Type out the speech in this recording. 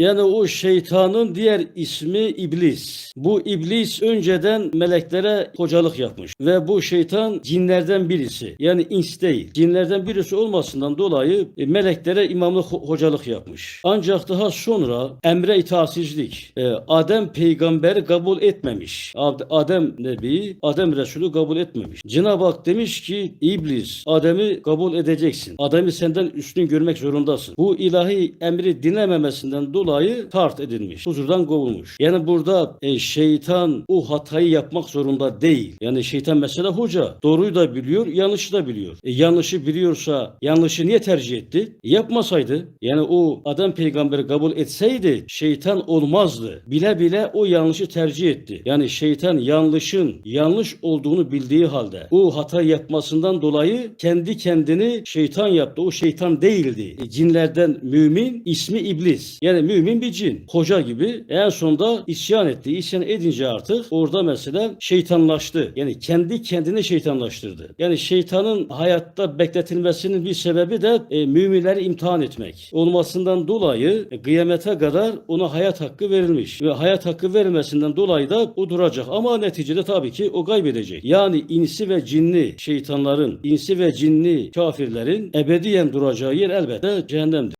Yani o şeytanın diğer ismi iblis. Bu iblis önceden meleklere hocalık yapmış ve bu şeytan cinlerden birisi. Yani ins değil. Cinlerden birisi olmasından dolayı e, meleklere imamlık ho- hocalık yapmış. Ancak daha sonra emre itaatsizlik. e, Adem peygamberi kabul etmemiş. Ad- Adem Nebi, Adem Resulü kabul etmemiş. Cenab-ı Hak demiş ki iblis Adem'i kabul edeceksin. Adem'i senden üstün görmek zorundasın. Bu ilahi emri dinlememesinden dolayı tart edilmiş. Huzurdan kovulmuş. Yani burada e, şeytan o hatayı yapmak zorunda değil. Yani şeytan mesela hoca. Doğruyu da biliyor, yanlışı da biliyor. E, yanlışı biliyorsa yanlışı niye tercih etti? Yapmasaydı. Yani o Adem peygamberi kabul etseydi şeytan olmazdı. Bile bile o yanlışı tercih etti. Yani şeytan yanlışın yanlış olduğunu bildiği halde o hata yapmasından dolayı kendi kendini şeytan yaptı. O şeytan değildi. E, cinlerden mümin ismi iblis. Yani mümin bir cin. Hoca gibi en sonunda isyan etti. İsyan edince artık orada mesela şeytanlaştı. Yani kendi kendini şeytanlaştırdı. Yani şeytanın hayatta bekletilmesinin bir sebebi de e, müminleri imtihan etmek. Olmasından dolayı e, kıyamete kadar ona hayat hakkı verilmiş. Ve hayat hakkı verilmesinden dolayı da o duracak. Ama neticede tabii ki o kaybedecek. Yani insi ve cinli şeytanların, insi ve cinli kafirlerin ebediyen duracağı yer elbette cehennemdir.